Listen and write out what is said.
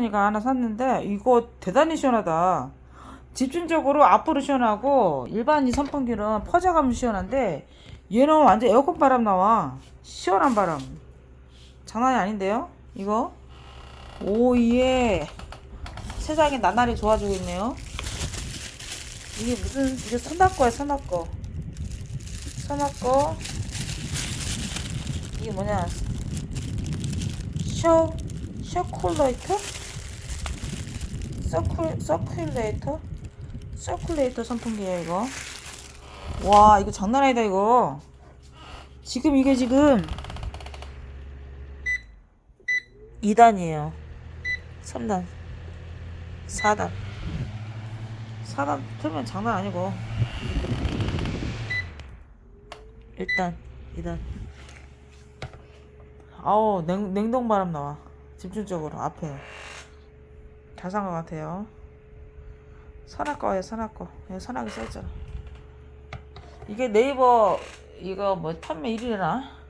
이가 하나 샀는데 이거 대단히 시원하다. 집중적으로 앞으로 시원하고 일반인 선풍기는 퍼져가면 시원한데 얘는 완전 에어컨 바람 나와. 시원한 바람. 장난이 아닌데요? 이거 오예 세상이 나날이 좋아지고 있네요. 이게 무슨 이게 선악 거야 선악 거. 선악 거. 이게 뭐냐? 쇼 쇼콜레이터? 서클 서큘레이터? 서큘레이터 선풍기야 이거. 와 이거 장난 아니다 이거. 지금 이게 지금 2단이에요. 3단. 4단. 4단 틀면 장난 아니고. 1단, 2단. 아우, 냉, 냉동 바람 나와. 집중적으로, 앞에. 잘 산 것 같아요. 선악 거예요, 선악 거. 여기 선악이 써있잖아. 이게 네이버, 이거 뭐 판매 1위나?